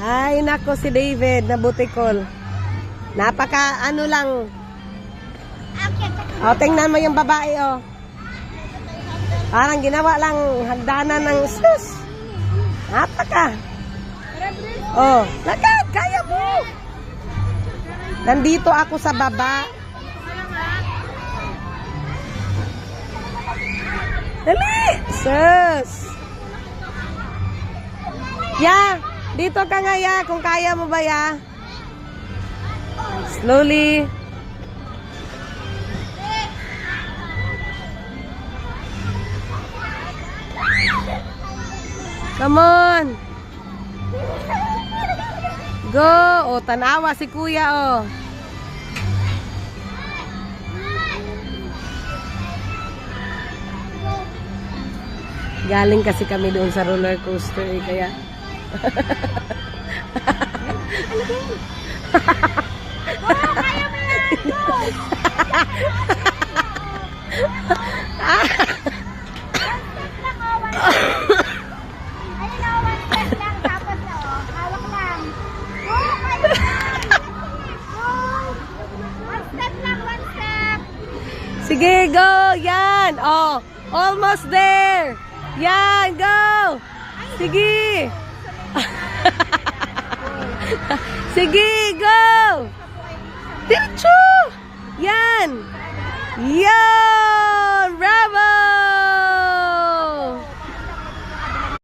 Ay, nako si David na butikol. Napaka, ano lang. O, tingnan mo yung babae, oh. Parang ginawa lang hagdanan ng sus. Napaka. Oh, lakad, kaya mo. Nandito ako sa baba. Dali! Sus! Ya, dito ka nga ya, kung kaya mo ba ya. Slowly. Come on. Go. O, tanawa si kuya, oh. Galing kasi kami doon sa roller coaster, eh, kaya... Sige, go! Yan! Oh, almost there! Yan, go! Sige! Sige, go! Diretso! Yan! Yan!